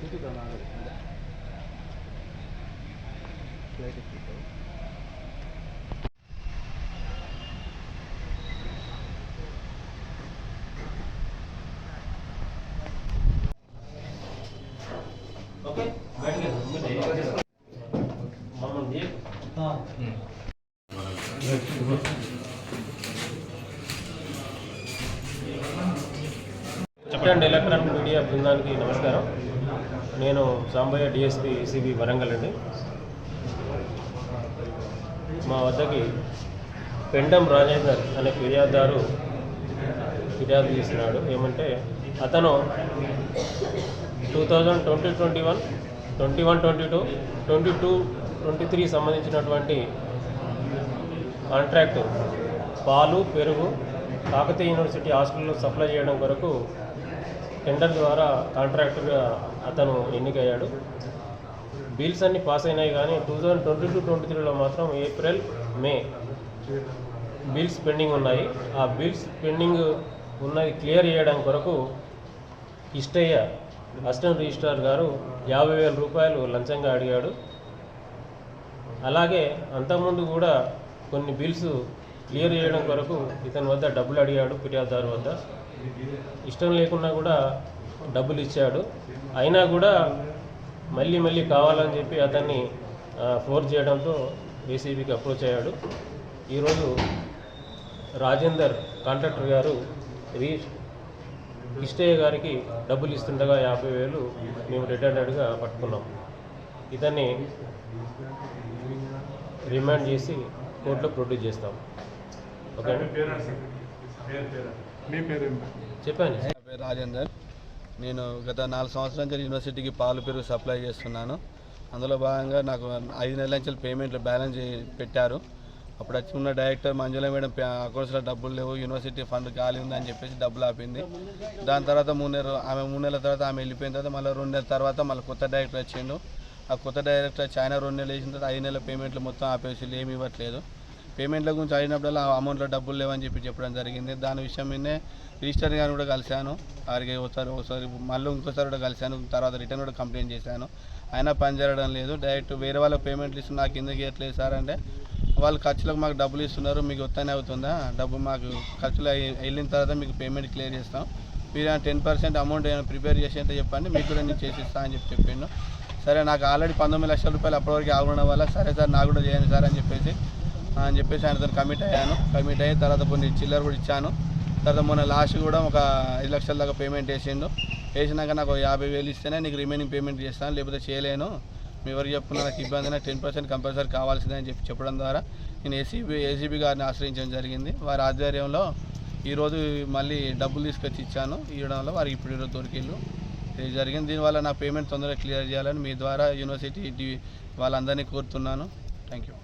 구두 전화하겠습니다. 슬라이드 구두. చెప్పండి. Electronic media బృందానికి నమస్కారం. నేను సాంబయ్య డిఎస్పీ ఈసీబీ వరంగల్ అండి. మా వద్దకి పెండం రాజేందర్ అనే ఫిర్యాదుదారు ఫిర్యాదు చేసినాడు. ఏమంటే అతను two thousand twenty twenty one twenty one twenty two twenty two twenty three సంబంధించినటువంటి కాంట్రాక్ట్ పాలు పెరుగు కాకతీయ యూనివర్సిటీ హాస్టల్లో సప్లై చేయడం కొరకు టెండర్ ద్వారా కాంట్రాక్టర్గా అతను ఎన్నికయ్యాడు. బిల్స్ అన్ని పాస్ అయినాయి కానీ two thousand twenty two twenty త్రీలో మాత్రం ఏప్రిల్ మే బిల్స్ పెండింగ్ ఉన్నాయి. ఆ బిల్స్ పెండింగ్ ఉన్నది క్లియర్ చేయడం కొరకు ఇష్టయ్య అసిస్టెంట్ రిజిస్ట్రార్ గారు యాభై వేల రూపాయలు లంచంగా అడిగాడు. అలాగే అంతకుముందు కూడా కొన్ని బిల్స్ క్లియర్ చేయడం కొరకు ఇతని వద్ద డబ్బులు అడిగాడు ఫిర్యాదుదారు వద్ద. ఇష్టం లేకున్నా కూడా డబ్బులు ఇచ్చాడు. అయినా కూడా మళ్ళీ మళ్ళీ కావాలని చెప్పి అతన్ని ఫోర్స్ చేయడంతో ఏసీబీకి అప్రోచ్ అయ్యాడు. ఈరోజు రాజేందర్ కాంట్రాక్టర్ గారు రీ కిష్టయ్య గారికి డబ్బులు ఇస్తుండగా యాభై వేలు మేము రెడ్ పట్టుకున్నాం. ఇతన్ని రిమాండ్ చేసి కోర్టులో ప్రొడ్యూస్ చేస్తాం. మీ పేరు చెప్పాను నా పేరు రాజేందర్. నేను గత నాలుగు సంవత్సరాల నుంచి యూనివర్సిటీకి పాలు పెరుగు సప్లై చేస్తున్నాను. అందులో భాగంగా నాకు ఐదు నెలల నుంచి పేమెంట్లు బ్యాలెన్స్ పెట్టారు. అప్పుడు వచ్చి ఉన్న డైరెక్టర్ మంజుల మేడం అకౌంట్స్లో డబ్బులు లేవు యూనివర్సిటీ ఫండ్ ఖాళీ ఉందని చెప్పేసి డబ్బులు ఆపింది. దాని తర్వాత మూడు నెలలు ఆమె మూడు నెలల తర్వాత ఆమె వెళ్ళిపోయిన తర్వాత మళ్ళీ రెండు నెలల తర్వాత మళ్ళీ కొత్త డైరెక్టర్ వచ్చిండు. ఆ కొత్త డైరెక్టర్ ఆయన రెండు నెలలు వేసిన తర్వాత ఐదు నెలల పేమెంట్లు మొత్తం ఆపేసి ఏమి ఇవ్వట్లేదు. పేమెంట్ల గురించి అడిగినప్పుడల్లా ఆ అమౌంట్లో డబ్బులు లేవని చెప్పి చెప్పడం జరిగింది. దాని విషయం మీదనే రిజిస్టర్ గారిని కూడా కలిశాను. వారికి ఒకసారి ఒకసారి మళ్ళీ ఇంకోసారి కూడా కలిశాను. తర్వాత రిటర్న్ కూడా కంప్లైంట్ చేశాను. అయినా పని జరగడం లేదు. డైరెక్ట్ వేరే వాళ్ళకి పేమెంట్లు ఇస్తున్నారు నాకు కిందకి ఇవ్వట్లేదు సార్ అంటే వాళ్ళు ఖర్చులకు మాకు డబ్బులు ఇస్తున్నారు. మీకు వస్తానే అవుతుందా? డబ్బు మాకు ఖర్చులు వెళ్ళిన తర్వాత మీకు పేమెంట్ క్లియర్ చేస్తాం. మీరు టెన్ పర్సెంట్ అమౌంట్ ఏమైనా ప్రిపేర్ చేసి అంటే చెప్పండి. మీకు కూడా నేను చేసి అని చెప్పి చెప్పిండు. సరే నాకు ఆల్రెడీ పంతొమ్మిది లక్షల రూపాయలు అప్పటివరకు ఆగడం వల్ల సరే సార్ నాకు కూడా చేయండి సార్ అని చెప్పేసి అని చెప్పేసి ఆయనతో కమిట్ అయ్యాను. కమిట్ అయిన తర్వాత కొన్ని చిల్లర కూడా ఇచ్చాను. తర్వాత మొన్న లాస్ట్ కూడా ఒక ఐదు లక్షల దాకా పేమెంట్ వేసిండు. వేసినాక నాకు యాభై వేలు ఇస్తేనే నీకు రిమైనింగ్ పేమెంట్ చేస్తాను లేకపోతే చేయలేను. మీ ఎవరు చెప్పుకున్నా నాకు ఇబ్బంది అయినా టెన్ పర్సెంట్ కంపల్సరీ కావాల్సిందే అని చెప్పి చెప్పడం ద్వారా నేను ఏసీబీ ఏసీబీ గారిని ఆశ్రయించడం జరిగింది. వారి ఆధ్వర్యంలో ఈరోజు మళ్ళీ డబ్బులు తీసుకొచ్చి ఇచ్చాను. ఇవ్వడంలో వారికి ఇప్పుడు ఈరోజు దొరికిళ్ళు ఇది జరిగింది. దీనివల్ల నా పేమెంట్ తొందరగా క్లియర్ చేయాలని మీ ద్వారా యూనివర్సిటీ వాళ్ళందరినీ కోరుతున్నాను. Thank you